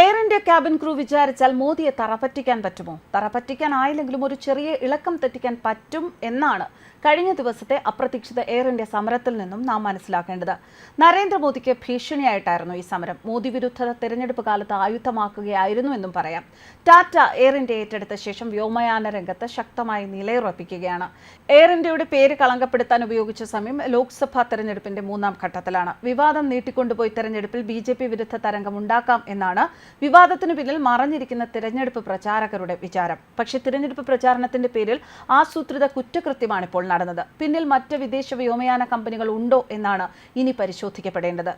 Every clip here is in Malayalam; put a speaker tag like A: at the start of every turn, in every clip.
A: എയർ ഇന്ത്യ ക്യാബിൻ ക്രൂ വിചാരിച്ചാൽ മോദിയെ തറപറ്റിക്കാൻ പറ്റുമോ? തറപറ്റിക്കാനായില്ലെങ്കിലും ഒരു ചെറിയ ഇളക്കം തെറ്റിക്കാൻ പറ്റും എന്നാണ് കഴിഞ്ഞ ദിവസത്തെ അപ്രതീക്ഷിത എയർ ഇന്ത്യ സമരത്തിൽ നിന്നും നാം മനസ്സിലാക്കേണ്ടത്. നരേന്ദ്രമോദിക്ക് ഭീഷണിയായിട്ടായിരുന്നു ഈ സമരം. മോദി വിരുദ്ധ തെരഞ്ഞെടുപ്പ് കാലത്ത് ആയുധമാക്കുകയായിരുന്നു എന്നും പറയാം. ടാറ്റ എയർ ഇന്ത്യ ഏറ്റെടുത്ത ശേഷം വ്യോമയാന രംഗത്ത് ശക്തമായി നിലയുറപ്പിക്കുകയാണ്. എയർ ഇന്ത്യയുടെ പേര് കളങ്കപ്പെടുത്താൻ ഉപയോഗിച്ച സമയം ലോക്സഭാ തെരഞ്ഞെടുപ്പിന്റെ മൂന്നാം ഘട്ടത്തിലാണ്. വിവാദം നീട്ടിക്കൊണ്ടുപോയി തെരഞ്ഞെടുപ്പിൽ ബി വിരുദ്ധ തരംഗം ഉണ്ടാക്കാം എന്നാണ് വിവാദത്തിനു പിന്നിൽ മറഞ്ഞിരിക്കുന്ന തിരഞ്ഞെടുപ്പ് പ്രചാരകരുടെ വിചാരം. പക്ഷേ തിരഞ്ഞെടുപ്പ് പ്രചാരണത്തിന്റെ പേരിൽ ആസൂത്രിത കുറ്റകൃത്യമാണ് ഇപ്പോൾ നടന്നത്. പിന്നിൽ മറ്റ് വിദേശ വ്യോമയാന കമ്പനികൾ ഉണ്ടോ എന്നാണ് ഇനി പരിശോധിക്കപ്പെടേണ്ടത്.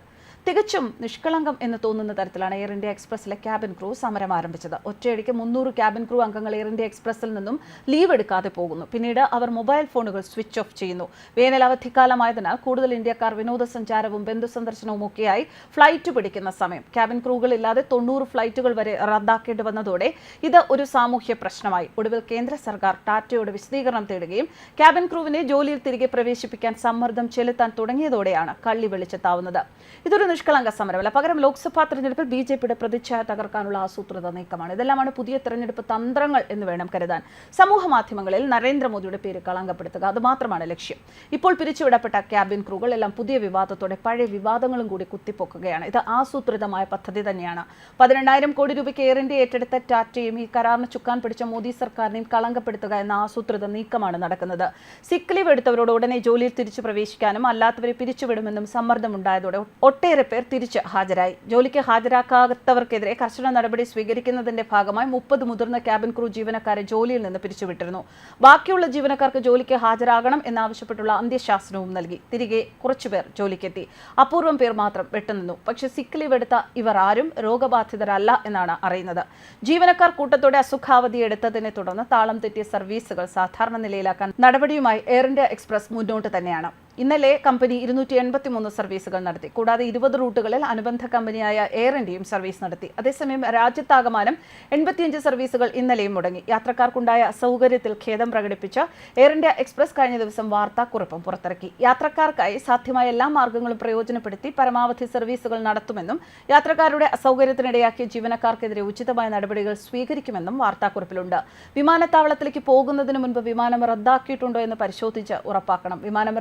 A: തികച്ചും നിഷ്കളങ്കം എന്ന് തോന്നുന്ന തരത്തിലാണ് എയർ ഇന്ത്യ എക്സ്പ്രസിലെ ക്യാബിൻ ക്രൂ സമരം ആരംഭിച്ചത്. ഒറ്റയടിക്ക് മുന്നൂറ് ക്യാബിൻ ക്രൂ അംഗങ്ങൾ എയർ ഇന്ത്യ എക്സ്പ്രസിൽ നിന്നും ലീവ് എടുക്കാതെ പോകുന്നു. പിന്നീട് അവർ മൊബൈൽ ഫോണുകൾ സ്വിച്ച് ഓഫ് ചെയ്യുന്നു. വേനൽ അവധിക്കാലമായതിനാൽ കൂടുതൽ ഇന്ത്യക്കാർ വിനോദസഞ്ചാരവും ബന്ധുസന്ദർശനവും ഒക്കെയായി ഫ്ലൈറ്റ് പിടിക്കുന്ന സമയം. ക്യാബിൻ ക്രൂകൾ ഇല്ലാതെ തൊണ്ണൂറ് ഫ്ലൈറ്റുകൾ വരെ റദ്ദാക്കേണ്ടി വന്നതോടെ ഇത് ഒരു സാമൂഹ്യ പ്രശ്നമായി. ഒടുവിൽ കേന്ദ്ര സർക്കാർ ടാറ്റയോട് വിശദീകരണം തേടുകയും ക്യാബിൻ ക്രൂവിനെ ജോലിയിൽ തിരികെ പ്രവേശിപ്പിക്കാൻ സമ്മർദ്ദം ചെലുത്താൻ തുടങ്ങിയതോടെയാണ് കള്ളി വെളിച്ചത്താവുന്നത്. ഇതൊരു നിഷ്കളങ്ക സമരമല്ല പകരം ലോക്സഭാ തെരഞ്ഞെടുപ്പിൽ ബി ജെ പിയുടെ പ്രതിച്ഛായ തകർക്കാനുള്ള ആസൂത്രിത നീക്കമാണ്. ഇതെല്ലാമാണ് പുതിയ തെരഞ്ഞെടുപ്പ് തന്ത്രങ്ങൾ എന്ന് വേണം കരുതാൻ. സമൂഹ മാധ്യമങ്ങളിൽ നരേന്ദ്രമോദിയുടെ പേര് കളങ്കപ്പെടുത്തുക അത് മാത്രമാണ് ലക്ഷ്യം. ഇപ്പോൾ പിരിച്ചുവിടപ്പെട്ട ക്യാബിൻ ക്രൂകൾ എല്ലാം പുതിയ വിവാദത്തോടെ പഴയ വിവാദങ്ങളും കൂടി കുത്തിപ്പൊക്കുകയാണ്. ഇത് ആസൂത്രിതമായ പദ്ധതി തന്നെയാണ്. പതിനെണ്ണായിരം കോടി രൂപയ്ക്ക് എയർ ഇന്ത്യ ഏറ്റെടുത്ത ടാറ്റയും ഈ കരാറിന് ചുക്കാൻ പിടിച്ച മോദി സർക്കാരിനെയും കളങ്കപ്പെടുത്തുക എന്ന ആസൂത്രിത നീക്കമാണ് നടക്കുന്നത്. സിക്ക് ലീവ് എടുത്തവരോട് ഉടനെ ജോലിയിൽ തിരിച്ചു പ്രവേശിക്കാനും അല്ലാത്തവരെ പിരിച്ചുവിടുമെന്നും സമ്മർദ്ദമുണ്ടായതോടെ ഒട്ടേറെ പേർ തിരിച്ച് ഹാജരായി. ജോലിക്ക് ഹാജരാക്കാത്തവർക്കെതിരെ കർശന നടപടി സ്വീകരിക്കുന്നതിന്റെ ഭാഗമായി മുപ്പത് മുതിർന്ന ക്യാബിൻ ക്രൂ ജീവനക്കാരെ ജോലിയിൽ നിന്ന് പിരിച്ചുവിട്ടിരുന്നു. ബാക്കിയുള്ള ജീവനക്കാർക്ക് ജോലിക്ക് ഹാജരാകണം എന്നാവശ്യപ്പെട്ടുള്ള അന്ത്യശാസനവും നൽകി. തിരികെ കുറച്ചുപേർ ജോലിക്കെത്തി. അപൂർവം പേർ മാത്രം വിട്ടുനിന്നു പക്ഷെ സിക്ക് ലീവ് എടുത്ത ഇവർ ആരും രോഗബാധിതരല്ല എന്നാണ് അറിയുന്നത്. ജീവനക്കാർ കൂട്ടത്തോടെ അസുഖാവധി എടുത്തതിനെ തുടർന്ന് താളം തെറ്റിയ സർവീസുകൾ സാധാരണ നിലയിലാക്കാൻ നടപടിയുമായി എയർ ഇന്ത്യ എക്സ്പ്രസ് മുന്നോട്ട് തന്നെയാണ്. ഇന്നലെ കമ്പനി ഇരുന്നൂറ്റി എൺപത്തി മൂന്ന് സർവീസുകൾ നടത്തി. കൂടാതെ ഇരുപത് റൂട്ടുകളിൽ അനുബന്ധ കമ്പനിയായ എയർ ഇന്ത്യയും സർവീസ് നടത്തി. അതേസമയം രാജ്യത്താകമാനം എൺപത്തിയഞ്ച് സർവീസുകൾ ഇന്നലെയും മുടങ്ങി. യാത്രക്കാർക്കുണ്ടായ അസൗകര്യത്തിൽ ഖേദം പ്രകടിപ്പിച്ച എയർ ഇന്ത്യ എക്സ്പ്രസ് കഴിഞ്ഞ ദിവസം വാർത്താക്കുറിപ്പും പുറത്തിറക്കി. യാത്രക്കാർക്കായി സാധ്യമായ എല്ലാ മാർഗങ്ങളും പ്രയോജനപ്പെടുത്തി പരമാവധി സർവീസുകൾ നടത്തുമെന്നും യാത്രക്കാരുടെ അസൗകര്യത്തിനിടയാക്കിയ ജീവനക്കാർക്കെതിരെ ഉചിതമായ നടപടികൾ സ്വീകരിക്കുമെന്നും വാർത്താക്കുറിപ്പിലുണ്ട്. വിമാനത്താവളത്തിലേക്ക് പോകുന്നതിന് മുൻപ് വിമാനം റദ്ദാക്കിയിട്ടുണ്ടോ എന്ന് പരിശോധിച്ച് ഉറപ്പാക്കണം. വിമാനം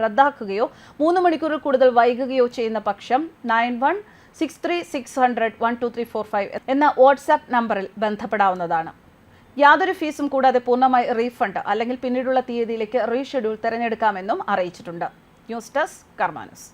A: റദ്ദാക്കുകയോ മൂന്ന് മണിക്കൂറിൽ കൂടുതൽ വൈകുകയോ ചെയ്യുന്ന പക്ഷം nine one six three six hundred one two three four five എന്ന വാട്സാപ്പ് നമ്പറിൽ ബന്ധപ്പെടാവുന്നതാണ്. യാതൊരു ഫീസും കൂടാതെ പൂർണമായി റീഫണ്ട് അല്ലെങ്കിൽ പിന്നീടുള്ള തീയതിയിലേക്ക് റീഷെഡ്യൂൾ തിരഞ്ഞെടുക്കാമെന്നും അറിയിച്ചിട്ടുണ്ട്. News desk കർമാനസ്.